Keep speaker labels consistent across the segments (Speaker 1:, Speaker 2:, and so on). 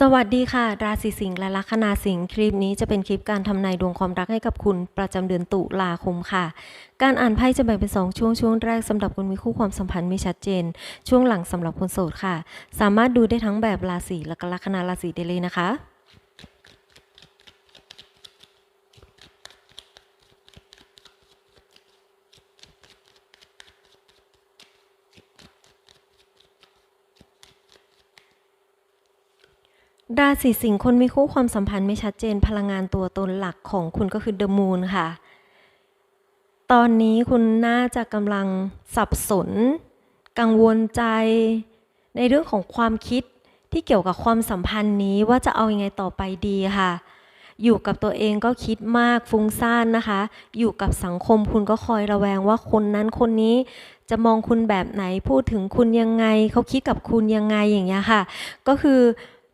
Speaker 1: สวัสดีค่ะ ราศีสิงห์และลัคนาสิงห์คลิปนี้จะเป็นคลิปการทำนายดวงความรักให้กับคุณประจำเดือนตุลาคมค่ะ การอ่านไพ่จะแบ่งเป็น 2 ช่วงช่วงแรกสำหรับคนมีคู่ความสัมพันธ์ไม่ชัดเจน ช่วงหลังสำหรับคนโสดค่ะ สามารถดูได้ทั้งแบบราศีและก็ลัคนาราศีได้เลยนะคะ ราศีสิงห์คนมีคู่ความสัมพันธ์ไม่ชัดเจนพลังงานตัวตนหลักของคุณก็คือเดอะมูนค่ะ ตอนนี้คุณน่าจะกำลังสับสน กังวลใจ ในเรื่องของความคิดที่เกี่ยวกับความสัมพันธ์นี้ว่าจะเอาอยัางไงต่อไปดีค่ะ อยู่กับตัวเองก็คิดมากฟุ้งซ่านนะคะ อยู่กับสังคมคุณก็คอยระแวงว่าคนนั้นคนนี้จะมองคุณแบบไหนพูดถึงคุณยังไง เขาคิดกับคุณยังไงอย่างเงี้ยค่ะ ก็คือ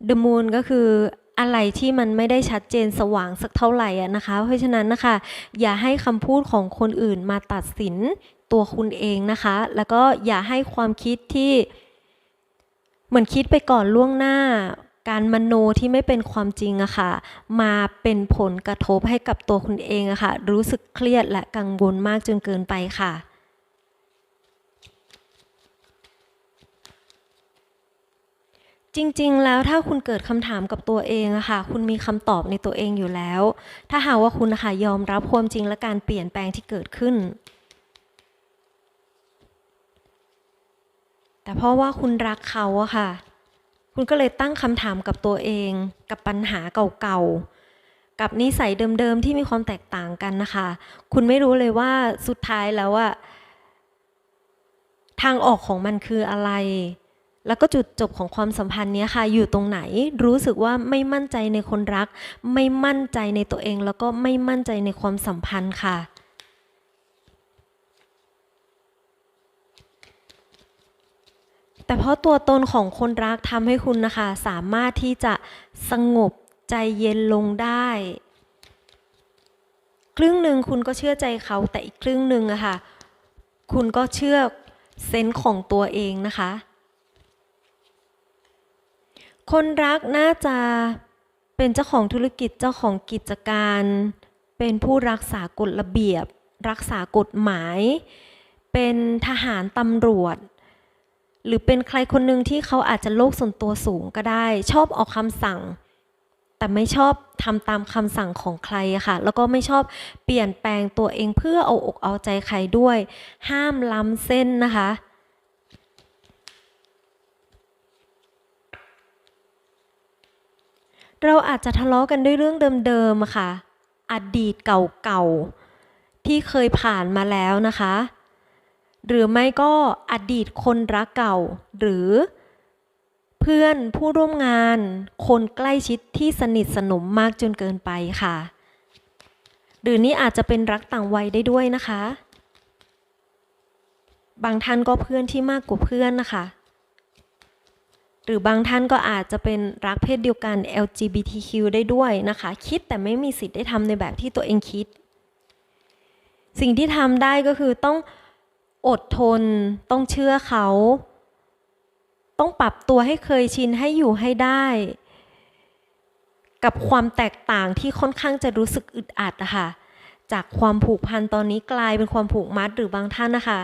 Speaker 1: The Moon ก็คืออะไรที่มันไม่ได้ชัดเจนสว่างสักเท่าไหร่อะนะคะ เพราะฉะนั้นนะคะ อย่าให้คำพูดของคนอื่นมาตัดสินตัวคุณเองนะคะ แล้วก็อย่าให้ความคิดที่เหมือนคิดไปก่อนล่วงหน้า การมโนที่ไม่เป็นความจริงอะค่ะ มาเป็นผลกระทบให้กับตัวคุณเองอะค่ะ รู้สึกเครียดและกังวลมากจนเกินไปค่ะ จริงๆ แล้วถ้าคุณเกิดคำถามกับตัวเองอะค่ะ คุณมีคำตอบในตัวเองอยู่แล้ว ถ้าหากว่าคุณนะคะยอมรับความจริงและการเปลี่ยนแปลงที่เกิดขึ้น แต่เพราะว่าคุณรักเขาอะค่ะ คุณก็เลยตั้งคำถามกับตัวเอง กับปัญหาเก่าๆ กับนิสัยเดิมๆ ที่มีความแตกต่างกันนะคะ คุณไม่รู้เลยว่าสุดท้ายแล้วอะทางออกของมันคืออะไร แล้วก็จุดจบของความสัมพันธ์นี้ค่ะ อยู่ตรงไหน รู้สึกว่าไม่มั่นใจในคนรัก ไม่มั่นใจในตัวเอง แล้วก็ไม่มั่นใจในความสัมพันธ์ค่ะแต่เพราะตัวตนของคนรักทำให้คุณนะคะ สามารถที่จะสงบใจเย็นลงได้ ครึ่งหนึ่งคุณก็เชื่อใจเขาแต่อีกครึ่งหนึ่งอะค่ะ คุณก็เชื่อเซนส์ของตัวเองนะคะ คนรักน่าจะเป็นเจ้าของธุรกิจเจ้าของกิจการ เป็นผู้รักษากฎระเบียบ รักษากฎหมาย เป็นทหารตำรวจ หรือเป็นใครคนหนึ่งที่เขาอาจจะโลกส่วนตัวสูงก็ได้ ชอบออกคำสั่ง แต่ไม่ชอบทำตามคำสั่งของใครค่ะ แล้วก็ไม่ชอบเปลี่ยนแปลงตัวเองเพื่อเอาอกเอาใจใครด้วย ห้ามล้ำเส้นนะคะ เราอาจจะทะเลาะกันด้วยเรื่องเดิมๆอะค่ะ อดีตเก่าๆ ที่เคยผ่านมาแล้วนะคะ หรือไม่ก็อดีตคนรักเก่า หรือ เพื่อนผู้ร่วมงาน คนใกล้ชิดที่สนิทสนมมากจนเกินไปค่ะ หรือนี่อาจจะเป็นรักต่างวัยได้ด้วยนะคะ บางท่านก็เพื่อนที่มากกว่าเพื่อนนะคะ รือบางท่านก็อาจจะเป็นรักเพศเดียวกัน LGBTQ ได้ด้วยนะคะ คิดแต่ไม่มีสิทธิ์ได้ทำในแบบที่ตัวเองคิด สิ่งที่ทำได้ก็คือต้องอดทน ต้องเชื่อเขา ต้องปรับตัวให้เคยชินให้อยู่ให้ได้ กับความแตกต่างที่ค่อนข้างจะรู้สึกอึดอัดอะค่ะจากความผูกพันตอนนี้กลายเป็นความผูกมัดหรือบางท่านนะคะ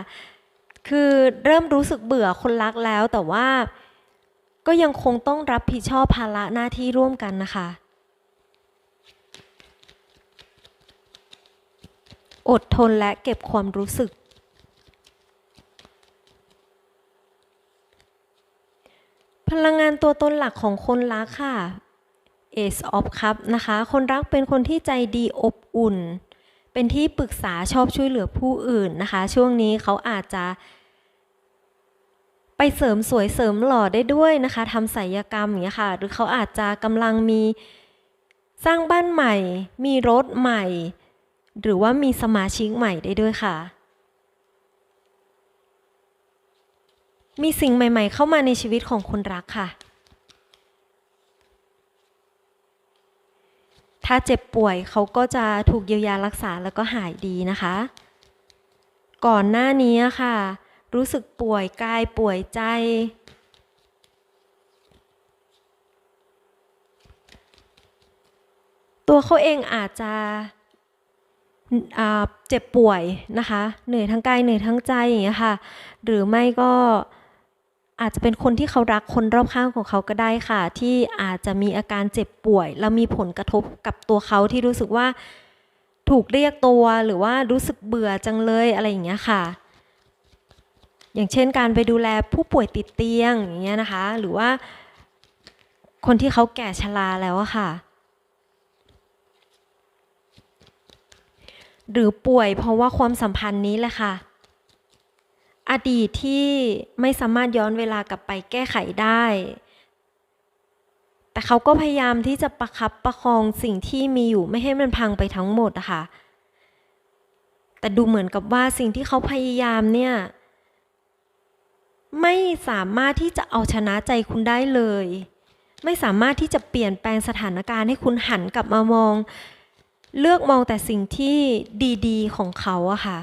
Speaker 1: คือเริ่มรู้สึกเบื่อคนรักแล้วแต่ว่า ก็ยังคงต้องรับผิดชอบภาระหน้าที่ร่วมกันนะคะ อดทนและเก็บความรู้สึก พลังงานตัวตนหลักของคนรักค่ะ Ace of Cup นะคะ คนรักเป็นคนที่ใจดีอบอุ่น เป็นที่ปรึกษาชอบช่วยเหลือผู้อื่นนะคะ ช่วงนี้เขาอาจจะ ไปเสริมสวยเสริมหล่อได้ด้วยนะคะทำศัลยกรรมอย่างเงี้ยค่ะ หรือเขาอาจจะกำลังมีสร้างบ้านใหม่ มีรถใหม่ หรือว่ามีสมาชิกใหม่ได้ด้วยค่ะ มีสิ่งใหม่ ๆ เข้ามาในชีวิตของคนรักค่ะ ถ้าเจ็บป่วยเขาก็จะถูกเยียวยารักษาแล้วก็หายดีนะคะ ก่อนหน้านี้ค่ะ รู้สึกป่วยกายป่วยใจ ตัวเขาเองอาจจะเจ็บป่วยนะคะ เหนื่อยทั้งกายเหนื่อยทั้งใจอย่างเงี้ยค่ะ หรือไม่ก็อาจจะเป็นคนที่เขารักคนรอบข้างของเขาก็ได้ค่ะ ที่อาจจะมีอาการเจ็บป่วย แล้วมีผลกระทบกับตัวเขาที่รู้สึกว่าถูกเรียกตัวหรือว่ารู้สึกเบื่อจังเลยอะไรอย่างเงี้ยค่ะ อย่างเช่นการไปดูแลผู้ป่วยติดเตียงอย่างเงี้ยนะคะ หรือว่าคนที่เขาแก่ชราแล้วอะค่ะ หรือป่วยเพราะว่าความสัมพันธ์นี้แหละค่ะ อดีตที่ไม่สามารถย้อนเวลากลับไปแก้ไขได้ แต่เขาก็พยายามที่จะประคับประคองสิ่งที่มีอยู่ไม่ให้มันพังไปทั้งหมดอะค่ะ แต่ดูเหมือนกับว่าสิ่งที่เขาพยายามเนี่ย ไม่สามารถที่จะเอาชนะใจคุณได้เลย ไม่สามารถที่จะเปลี่ยนแปลงสถานการณ์ให้คุณหันกลับมามอง เลือกมองแต่สิ่งที่ดีๆ ของเขาอะค่ะ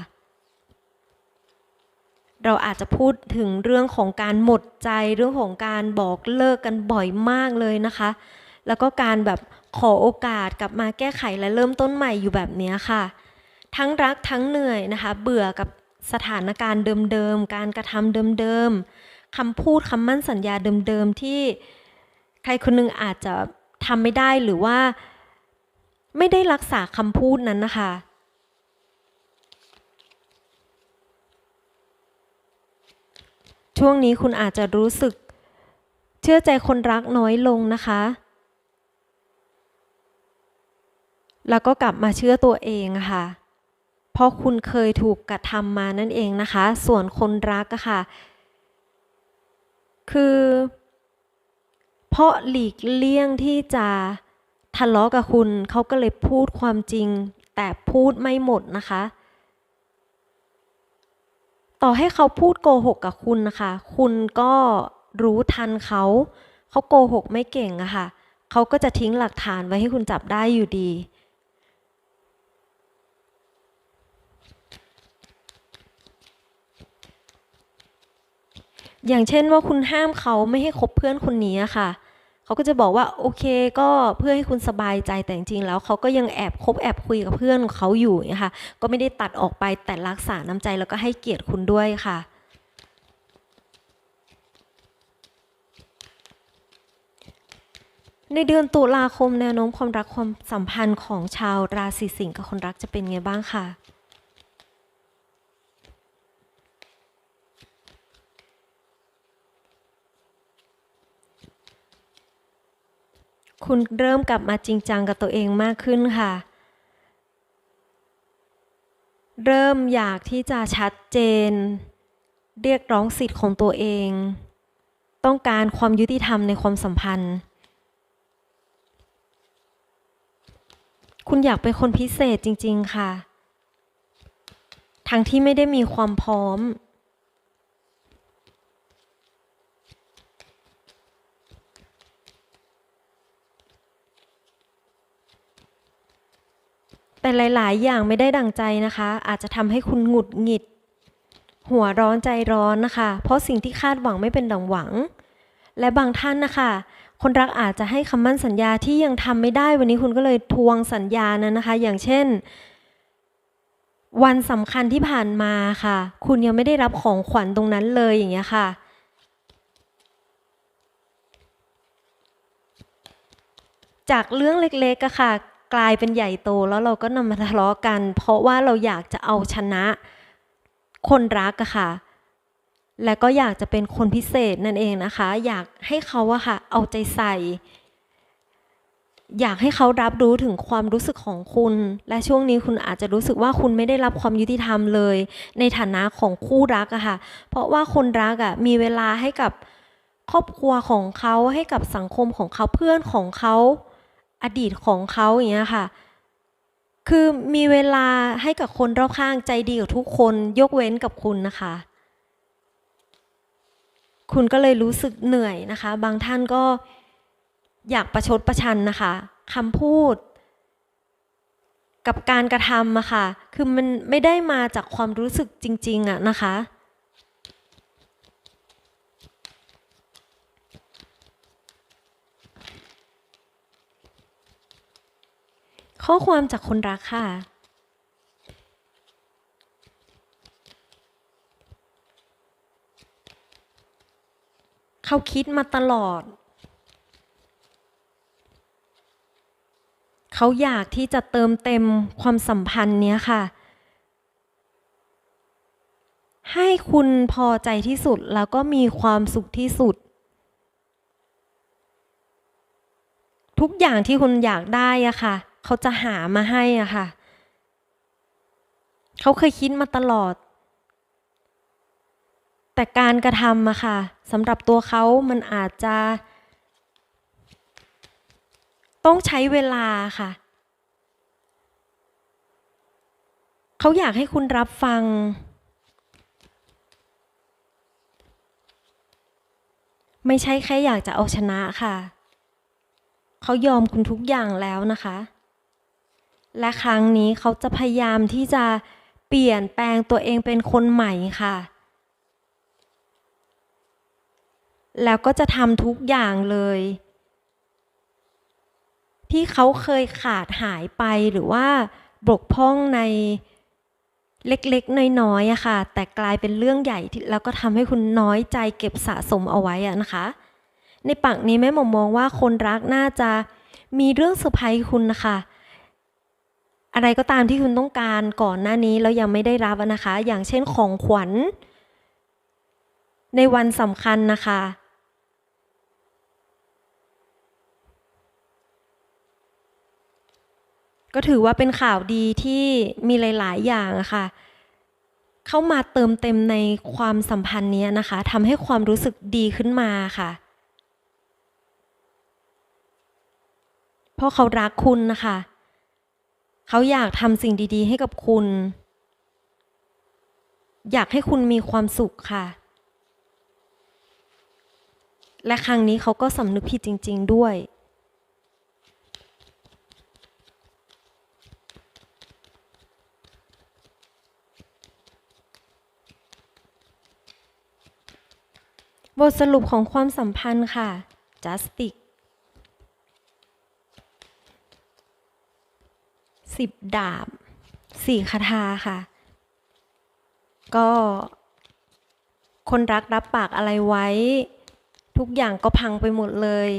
Speaker 1: เราอาจจะพูดถึงเรื่องของการหมดใจเรื่องของการบอกเลิกกันบ่อยมากเลยนะคะ แล้วก็การแบบขอโอกาสกลับมาแก้ไขและเริ่มต้นใหม่อยู่แบบนี้ค่ะ ทั้งรักทั้งเหนื่อยนะคะ เบื่อกับ สถานการณ์เดิมๆ การกระทำเดิมๆคำพูดคำมั่นสัญญาเดิมๆ ที่ใครคนหนึงอาจจะทำไม่ได้หรือว่าไม่ได้รักษาคำพูดนั้นนะคะ ช่วงนี้คุณอาจจะรู้สึกเชื่อใจคนรักน้อยลงนะคะ แล้วก็กลับมาเชื่อตัวเองค่ะ เพราะคุณเคยถูกกระทำมานั่นเองนะคะ ส่วนคนรักอะค่ะ คือ เพราะหลีกเลี่ยงที่จะทะเลาะกับคุณเขาก็เลยพูดความจริง แต่พูดไม่หมดนะคะ ต่อให้เขาพูดโกหกกับคุณนะคะ คุณก็รู้ทันเขาเขาโกหกไม่เก่งอะค่ะเขาก็จะทิ้งหลักฐานไว้ให้คุณจับได้อยู่ดี อย่างเช่นว่าคุณห้ามเขาไม่ให้คบเพื่อนคนนี้ค่ะ เขาก็จะบอกว่าโอเคก็เพื่อให้คุณสบายใจแต่จริงๆแล้วเขาก็ยังแอบคบแอบคุยกับเพื่อนของเขาอยู่นะคะก็ไม่ได้ตัดออกไปแต่รักษาน้ำใจแล้วก็ให้เกียรติคุณด้วยค่ะในเดือนตุลาคมแนวโน้มความรักความสัมพันธ์ของชาวราศีสิงห์กับคนรักจะเป็นไงบ้างค่ะ คุณเริ่มกลับมาจริงจังกับตัวเองมากขึ้นค่ะ เริ่มอยากที่จะชัดเจน เรียกร้องสิทธิ์ของตัวเอง ต้องการความยุติธรรมในความสัมพันธ์ คุณอยากเป็นคนพิเศษจริง ๆ ค่ะ ทั้งที่ไม่ได้มีความพร้อม แต่หลาย ๆ อย่างไม่ได้ดังใจนะคะ อาจจะทำให้คุณหงุดหงิด หัวร้อนใจร้อนนะคะ เพราะสิ่งที่คาดหวังไม่เป็นดังหวัง และบางท่านนะคะ คนรักอาจจะให้คำมั่นสัญญาที่ยังทำไม่ได้ วันนี้คุณก็เลยทวงสัญญานั้นนะคะ อย่างเช่น วันสำคัญที่ผ่านมาค่ะ คุณยังไม่ได้รับของขวัญตรงนั้นเลยอย่างเงี้ยค่ะจากเรื่องเล็กๆอะค่ะ กลายเป็นใหญ่โตแล้วเราก็นำมาทะเลาะกัน เพราะว่าเราอยากจะเอาชนะคนรักอะค่ะ และก็อยากจะเป็นคนพิเศษนั่นเองนะคะ อยากให้เขาอะค่ะเอาใจใส่ อยากให้เขารับรู้ถึงความรู้สึกของคุณ และช่วงนี้คุณอาจจะรู้สึกว่าคุณไม่ได้รับความยุติธรรมเลย ในฐานะของคู่รักอะค่ะ เพราะว่าคนรักอะมีเวลาให้กับครอบครัวของเขาให้กับสังคมของเขาเพื่อนของเขา อดีตของเขาอย่างเงี้ยค่ะ คือมีเวลาให้กับคนรอบข้างใจดีกับทุกคนยกเว้นกับคุณนะคะ คุณก็เลยรู้สึกเหนื่อยนะคะ บางท่านก็อยากประชดประชันนะคะคำพูด กับการกระทำอะค่ะ คือมันไม่ได้มาจากความรู้สึกจริง ๆอะนะคะ ข้อความจากคนรักค่ะ เขาคิดมาตลอด เขาอยากที่จะเติมเต็มความสัมพันธ์เนี้ยค่ะ ให้คุณพอใจที่สุดแล้วก็มีความสุขที่สุดทุกอย่างที่คุณอยากได้อะค่ะ เขาจะหามาให้อะค่ะ เขาเคยคิดมาตลอด แต่การกระทำอะค่ะสำหรับตัวเขามันอาจจะ ต้องใช้เวลาค่ะ เขาอยากให้คุณรับฟังไม่ใช่แค่อยากจะเอาชนะค่ะ เขายอมคุณทุกอย่างแล้วนะคะ และครั้งนี้เขาจะพยายามที่จะเปลี่ยนแปลงตัวเองเป็นคนใหม่ค่ะ แล้วก็จะทำทุกอย่างเลย ที่เขาเคยขาดหายไปหรือว่าบกพร่องในเล็กๆ น้อยๆอะค่ะ แต่กลายเป็นเรื่องใหญ่ที่แล้วก็ทำให้คุณน้อยใจเก็บสะสมเอาไว้อะนะคะ ในปักนี้แม่หมอมองว่าคนรักน่าจะมีเรื่องเซอร์ไพรส์คุณนะคะ อะไรก็ตามที่คุณต้องการก่อนหน้านี้แล้วยังไม่ได้รับนะคะ อย่างเช่นของขวัญ ในวันสำคัญนะคะ ก็ถือว่าเป็นข่าวดีที่มีหลาย ๆ อย่างอะค่ะเข้ามาเติมเต็มในความสัมพันธ์นี้นะคะทำให้ความรู้สึกดีขึ้นมาค่ะ เพราะเขารักคุณนะคะ เขาอยากทำสิ่งดี ๆ ให้กับคุณ อยากให้คุณมีความสุขค่ะ และครั้งนี้เขาก็สำนึกผิดจริง ๆ ด้วยบทสรุปของความสัมพันธ์ค่ะ justice สิบดาบสี่คาถาค่ะ ก็ คนรักรับปากอะไรไว้ ทุกอย่างก็พังไปหมดเลย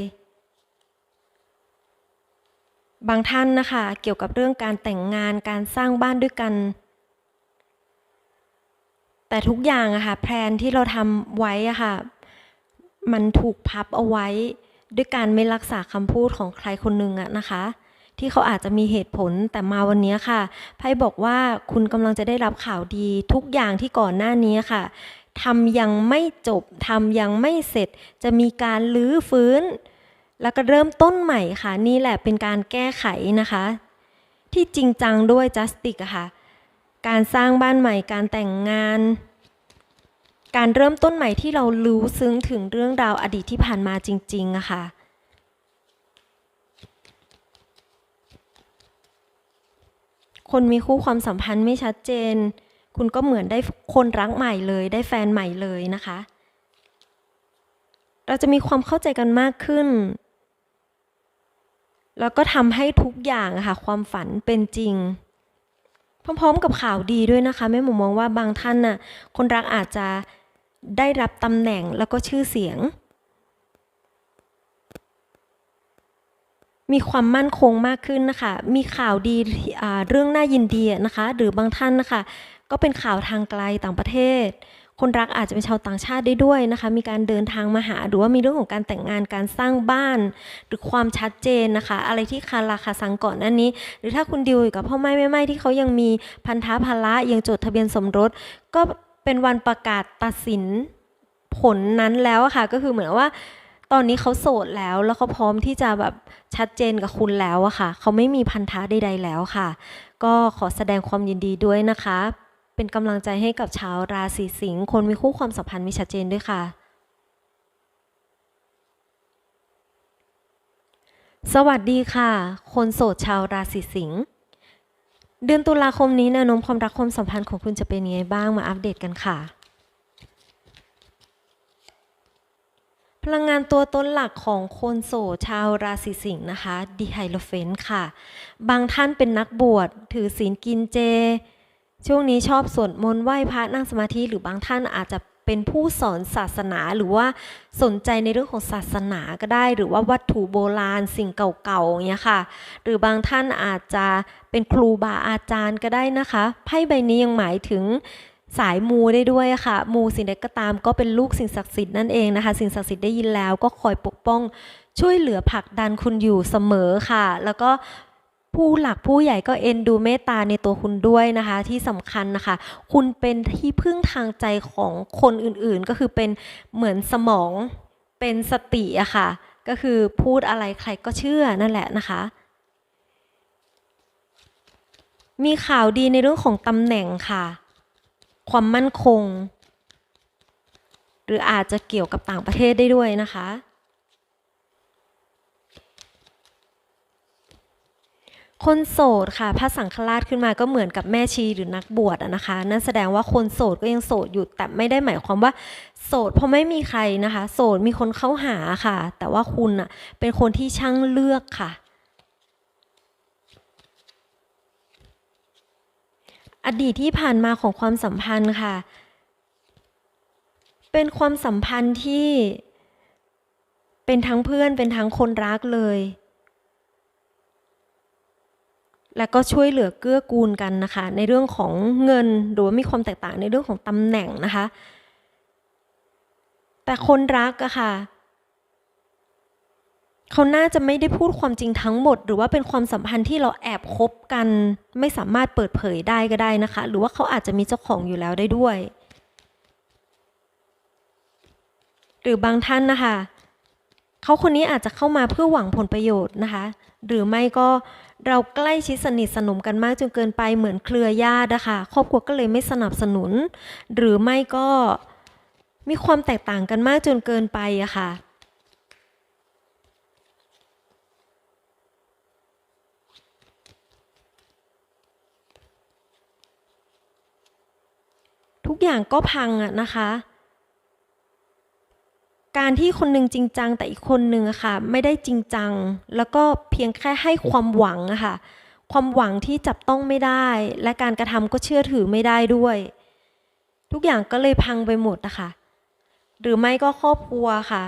Speaker 1: บางท่านนะคะ เกี่ยวกับเรื่องการแต่งงานการสร้างบ้านด้วยกัน แต่ทุกอย่างอะค่ะแพลนที่เราทำไว้อะค่ะ มันถูกพับเอาไว้ด้วยการไม่รักษาคำพูดของใครคนหนึ่งอะนะคะ ที่เขาอาจจะมีเหตุผลแต่มาวันนี้ค่ะไพ่บอกว่าคุณกำลังจะได้รับข่าวดีทุกอย่างที่ก่อนหน้านี้ค่ะทำยังไม่จบทำยังไม่เสร็จ จะมีการลื้อฟื้น แล้วก็เริ่มต้นใหม่ค่ะ นี่แหละเป็นการแก้ไขนะคะ ที่จริงจังด้วย justice ค่ะ การสร้างบ้านใหม่การแต่งงาน การเริ่มต้นใหม่ที่เรารู้ซึ้งถึงเรื่องราวอดีตที่ผ่านมาจริงๆอะค่ะ คนมีคู่ความสัมพันธ์ไม่ชัดเจน คุณก็เหมือนได้คนรักใหม่เลย ได้แฟนใหม่เลยนะคะ เราจะมีความเข้าใจกันมากขึ้น แล้วก็ทำให้ทุกอย่างอะค่ะความฝันเป็นจริง พร้อมๆกับข่าวดีด้วยนะคะแม่หมูมองว่าบางท่านน่ะคนรักอาจจะได้รับตำแหน่งแล้วก็ชื่อเสียง มีความมั่นคงมากขึ้นนะคะ มีข่าวดีเรื่องน่ายินดีนะคะ หรือบางท่านนะคะ ก็เป็นข่าวทางไกลต่างประเทศ คนรักอาจจะเป็นชาวต่างชาติได้ด้วยนะคะ มีการเดินทางมาหา หรือว่ามีเรื่องของการแต่งงาน การสร้างบ้าน หรือความชัดเจนนะคะ อะไรที่คาราคาซังก่อนหน้านี้ หรือถ้าคุณดิวอยู่กับพ่อไม่แม่ไม่ที่เขายังมีพันธะภาระยังจดทะเบียนสมรส ก็เป็นวันประกาศตัดสินผลนั้นแล้วะค่ะ ก็คือเหมือนว่า ตอนนี้เขาโสดแล้วแล้วเขาพร้อมที่จะแบบชัดเจนกับคุณแล้วอะค่ะ เขาไม่มีพันธะใดๆแล้วค่ะ ก็ขอแสดงความยินดีด้วยนะคะ เป็นกำลังใจให้กับชาวราศีสิงห์คนมีคู่ความสัมพันธ์ไม่ชัดเจนด้วยค่ะ สวัสดีค่ะ คนโสดชาวราศีสิงห์เดือนตุลาคมนี้แนวโน้มความรักความสัมพันธ์ของคุณจะเป็นยังไงบ้างมาอัปเดตกันค่ะ พลังงานตัวตนหลักของคนโสดชาวราศีสิงห์นะคะดีไฮโลเฟนค่ะ บางท่านเป็นนักบวชถือศีลกินเจ ช่วงนี้ชอบสวดมนต์ไหว้พระนั่งสมาธิหรือบางท่านอาจจะเป็นผู้สอนศาสนาหรือว่าสนใจในเรื่องของศาสนาก็ได้ หรือว่าวัตถุโบราณสิ่งเก่าๆอย่างเงี้ยค่ะ หรือบางท่านอาจจะเป็นครูบาอาจารย์ก็ได้นะคะไพ่ใบนี้ยังหมายถึง สายมูได้ด้วยค่ะ มูสิ่งใดก็ตามก็เป็นลูกสิ่งศักดิ์สิทธิ์นั่นเองนะคะ สิ่งศักดิ์สิทธิ์ได้ยินแล้วก็คอยปกป้องช่วยเหลือผลักดันคุณอยู่เสมอค่ะ แล้วก็ผู้หลักผู้ใหญ่ก็เอ็นดูเมตตาในตัวคุณด้วยนะคะ ที่สำคัญนะคะ คุณเป็นที่พึ่งทางใจของคนอื่นๆ ก็คือเป็นเหมือนสมองเป็นสติอะค่ะ ก็คือพูดอะไรใครก็เชื่อนั่นแหละนะคะ มีข่าวดีในเรื่องของตำแหน่งค่ะ ความมั่นคง หรืออาจจะเกี่ยวกับต่างประเทศได้ด้วยนะคะ คนโสดค่ะพระสังฆราชขึ้นมาก็เหมือนกับแม่ชีหรือนักบวชนะคะ นั่นแสดงว่าคนโสดก็ยังโสดอยู่แต่ไม่ได้หมายความว่า โสดเพราะไม่มีใครนะคะ โสดมีคนเข้าหาค่ะ แต่ว่าคุณอะเป็นคนที่ช่างเลือกค่ะ อดีตที่ผ่านมาของความสัมพันธ์ค่ะ เป็นความสัมพันธ์ที่ เป็นทั้งเพื่อนเป็นทั้งคนรักเลย และก็ช่วยเหลือเกื้อกูลกันนะคะ ในเรื่องของเงินหรือว่ามีความแตกต่างในเรื่องของตำแหน่งนะคะ แต่คนรักอะค่ะ เขาน่าจะไม่ได้พูดความจริงทั้งหมด หรือว่าเป็นความสัมพันธ์ที่เราแอบคบกัน ไม่สามารถเปิดเผยได้ก็ได้นะคะ หรือว่าเขาอาจจะมีเจ้าของอยู่แล้วได้ด้วย หรือบางท่านนะคะ เขาคนนี้อาจจะเข้ามาเพื่อหวังผลประโยชน์นะคะ หรือไม่ก็เราใกล้ชิดสนิทสนมกันมากจนเกินไปเหมือนเครือญาตินะคะครอบครัวก็เลยไม่สนับสนุน หรือไม่ก็มีความแตกต่างกันมากจนเกินไปอะค่ะ กอย่างก็พังอะนะคะ การที่คนหนึ่งจริงจังแต่อีกคนหนึ่งอะค่ะ ไม่ได้จริงจัง แล้วก็เพียงแค่ให้ความหวังอะค่ะ ความหวังที่จับต้องไม่ได้ และการกระทำก็เชื่อถือไม่ได้ด้วย ทุกอย่างก็เลยพังไปหมดนะคะหรือไม่ก็ครอบครัวค่ะ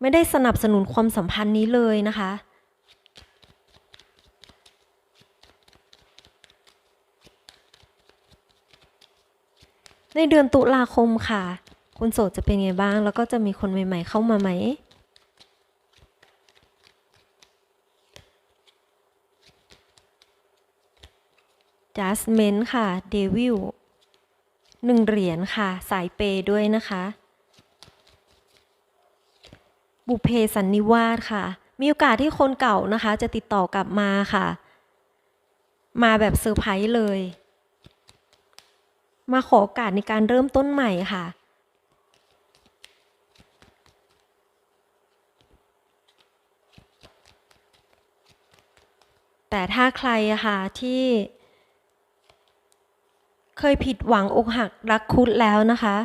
Speaker 1: ไม่ได้สนับสนุนความสัมพันธ์นี้เลยนะคะ ในเดือนตุลาคมค่ะ คุณโสดจะเป็นไงบ้าง แล้วก็จะมีคนใหม่ ๆ เข้ามาไหม Judgment ค่ะ Devil หนึ่งเหรียญค่ะ สายเปย์ด้วยนะคะ บุเพสันนิวาสค่ะ มีโอกาสที่คนเก่านะคะ จะติดต่อกลับมาค่ะ มาแบบเซอร์ไพรส์เลย มาขอโอกาสในการเริ่มต้นใหม่ค่ะ แต่ถ้าใครค่ะที่เคยผิดหวังอกหักรักคุดแล้วนะคะ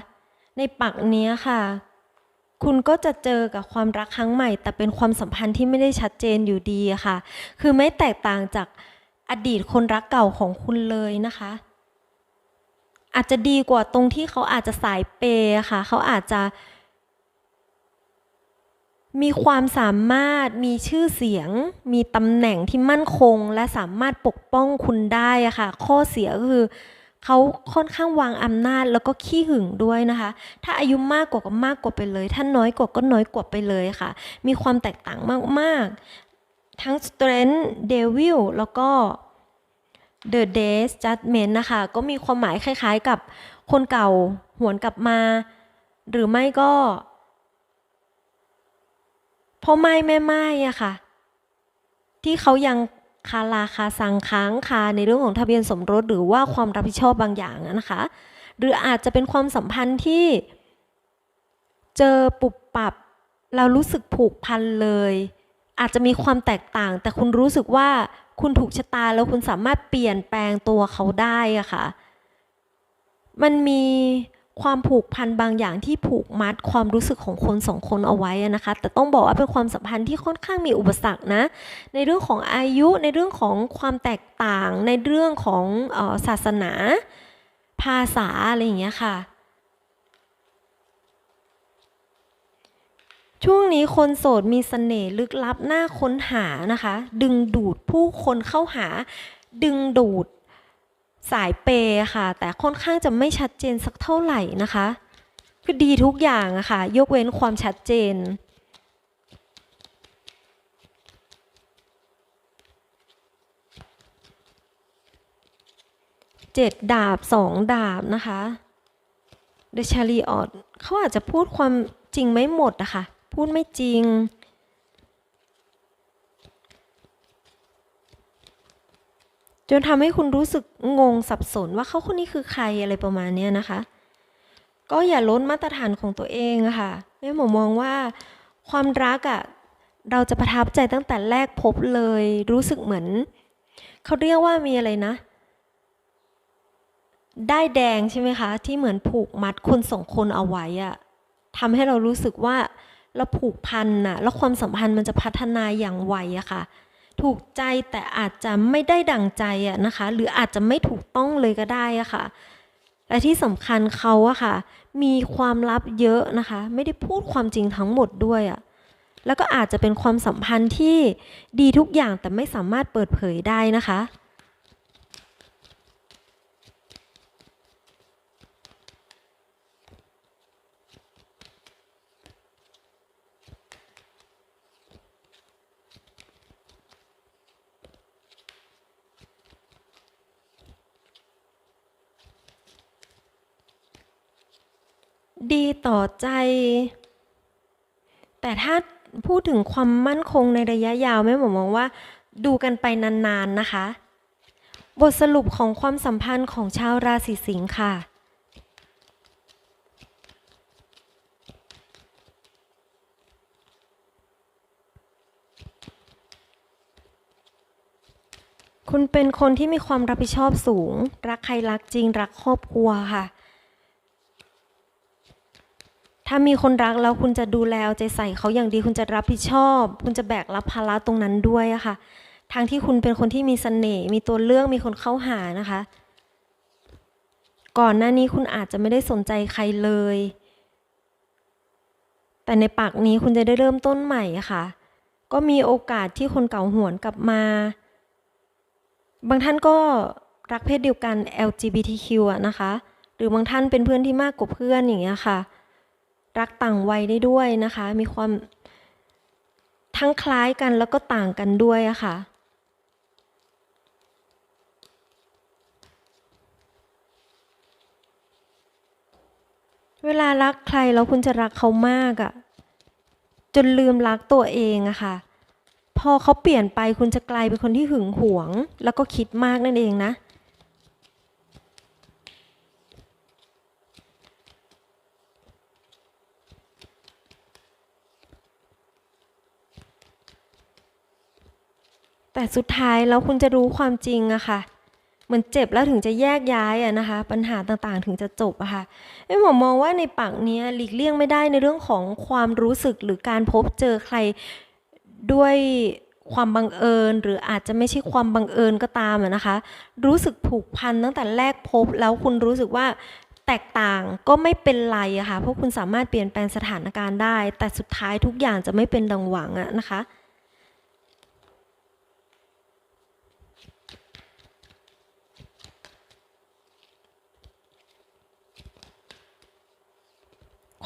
Speaker 1: ในปักนี้ค่ะ คุณก็จะเจอกับความรักครั้งใหม่ แต่เป็นความสัมพันธ์ที่ไม่ได้ชัดเจนอยู่ดีค่ะ คือไม่แตกต่างจากอดีตคนรักเก่าของคุณเลยนะคะ อาจจะดีกว่าตรงที่เขาอาจจะสายเปย์ค่ะ เขาอาจจะ มีความสามารถมีชื่อเสียง มีตำแหน่งที่มั่นคง และสามารถปกป้องคุณได้อะค่ะ ข้อเสียก็คือเขาค่อนข้างวางอำนาจแล้วก็ขี้หึงด้วยนะคะ ถ้าอายุมากกว่าก็มากกว่าไปเลย ถ้าน้อยกว่าก็น้อยกว่าไปเลยค่ะ มีความแตกต่างมากๆ ทั้ง Strength Devil แล้วก็ The Days Judgment นะคะ ก็มีความหมายคล้ายๆกับคนเก่าหวนกลับมา หรือไม่ก็พ่อไม้แม่ไม้อะค่ะ ที่เขายังคาราคาซังค้างคาในเรื่องของทะเบียนสมรสหรือว่าความรับผิดชอบบางอย่างนะคะ หรืออาจจะเป็นความสัมพันธ์ที่ เจอปุบปับเรารู้สึกผูกพันเลย อาจจะมีความแตกต่าง แต่คุณรู้สึกว่า คุณถูกชะตาแล้วคุณสามารถเปลี่ยนแปลงตัวเขาได้อะค่ะ มันมีความผูกพันบางอย่างที่ผูกมัดความรู้สึกของคนสองคนเอาไว้นะคะ แต่ต้องบอกว่าเป็นความสัมพันธ์ที่ค่อนข้างมีอุปสรรคนะ ในเรื่องของอายุ ในเรื่องของความแตกต่าง ในเรื่องของออศาสนา ภาษาอะไรอย่างเงี้ยค่ะ ช่วงนี้คนโสดมีเสน่ห์ลึกลับน่าค้นหานะคะ ดึงดูดผู้คนเข้าหา ดึงดูดสายเปย์ค่ะ แต่ค่อนข้างจะไม่ชัดเจนสักเท่าไหร่นะคะคือดีทุกอย่างอะค่ะ ยกเว้นความชัดเจนเจ็ดดาบสองดาบนะคะเดชารีออดเขาอาจจะพูดความจริงไม่หมดอะคะ พูดไม่จริง จนทำให้คุณรู้สึกงงสับสนว่าเขาคนนี้คือใครอะไรประมาณนี้นะคะ ก็อย่าล้นมาตรฐานของตัวเองอะค่ะแม่หมอมองว่าความรักอะเราจะประทับใจตั้งแต่แรกพบเลย รู้สึกเหมือน เขาเรียกว่ามีอะไรนะ ได้แดงใช่ไหมคะ ที่เหมือนผูกมัดคนสองคนเอาไว้อะทำให้เรารู้สึกว่า เราผูกพันน่ะ แล้วความสัมพันธ์มันจะพัฒนาอย่างไวอะค่ะ ถูกใจแต่อาจจะไม่ได้ดั่งใจอะนะคะ หรืออาจจะไม่ถูกต้องเลยก็ได้อะค่ะ และที่สำคัญเขาอะค่ะ มีความลับเยอะนะคะ ไม่ได้พูดความจริงทั้งหมดด้วยอะแล้วก็อาจจะเป็นความสัมพันธ์ที่ดีทุกอย่างแต่ไม่สามารถเปิดเผยได้นะคะ ดีต่อใจ แต่ถ้าพูดถึงความมั่นคงในระยะยาวแม่หมอมองว่า ดูกันไปนานๆนะคะ บทสรุปของความสัมพันธ์ของชาวราศีสิงค์ค่ะคุณเป็นคนที่มีความรับผิดชอบสูง รักใครรักจริง รักครอบครัวค่ะ ถ้ามีคนรักแล้วคุณจะดูแลเอาใจใส่เขาอย่างดีคุณจะรับผิดชอบ คุณจะแบกรับภาระตรงนั้นด้วยอะค่ะทางที่คุณเป็นคนที่มีเสน่ห์มีตัวเลือกมีคนเข้าหานะคะ ก่อนหน้านี้คุณอาจจะไม่ได้สนใจใครเลย แต่ในปากนี้คุณจะได้เริ่มต้นใหม่ะค่ะ ก็มีโอกาสที่คนเก่าหวนกลับมา บางท่านก็รักเพศเดียวกัน LGBTQ อะนะคะ หรือบางท่านเป็นเพื่อนที่มากกว่าเพื่อนอย่างเงี้ยค่ะ รักต่างวัยได้ด้วยนะคะ มีความทั้งคล้ายกันแล้วก็ต่างกันด้วยอะค่ะ เวลารักใครแล้วคุณจะรักเขามากอะจนลืมรักตัวเองอะค่ะ พอเขาเปลี่ยนไปคุณจะกลายเป็นคนที่หึงหวง แล้วก็คิดมากนั่นเองนะ แต่สุดท้ายแล้วคุณจะรู้ความจริงอะค่ะเหมือนเจ็บแล้วถึงจะแยกย้ายอะนะคะ ปัญหาต่างๆถึงจะจบอะค่ะเอ้หมอมองว่าในปักเนี้ยหลีกเลี่ยงไม่ได้ในเรื่องของความรู้สึกหรือการพบเจอใครด้วยความบังเอิญ หรืออาจจะไม่ใช่ความบังเอิญก็ตามอะนะคะ รู้สึกผูกพันตั้งแต่แรกพบ แล้วคุณรู้สึกว่าแตกต่างก็ไม่เป็นไรอะค่ะเพราะคุณสามารถเปลี่ยนแปลงสถานการณ์ได้ แต่สุดท้ายทุกอย่างจะไม่เป็นดังหวังอะนะคะ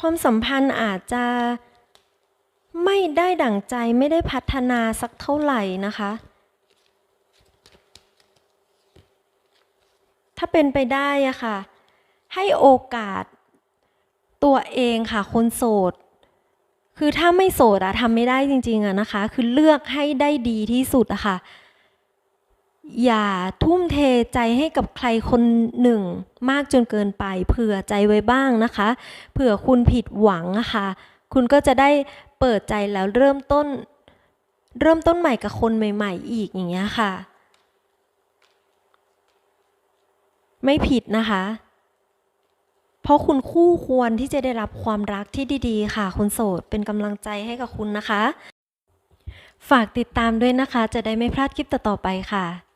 Speaker 1: ความสัมพันธ์อาจจะไม่ได้ดั่งใจไม่ได้พัฒนาสักเท่าไหร่นะคะ ถ้าเป็นไปได้อะค่ะ ให้โอกาสตัวเองค่ะคนโสด คือถ้าไม่โสดอะทำไม่ได้จริงๆอะนะคะ คือเลือกให้ได้ดีที่สุดอะค่ะ อย่าทุ่มเทใจให้กับใครคนหนึ่ง มากจนเกินไป เผื่อใจไว้บ้างนะคะ เผื่อคุณผิดหวังอะค่ะคุณก็จะได้เปิดใจแล้วเริ่มต้น เริ่มต้นใหม่กับคนใหม่ ๆ อีกอย่างเงี้ยค่ะ ไม่ผิดนะคะ เพราะคุณคู่ควรที่จะได้รับความรักที่ดี ๆ ค่ะ คุณโสดเป็นกำลังใจให้กับคุณนะคะ ฝากติดตามด้วยนะคะ จะได้ไม่พลาดคลิปต่อๆไปค่ะ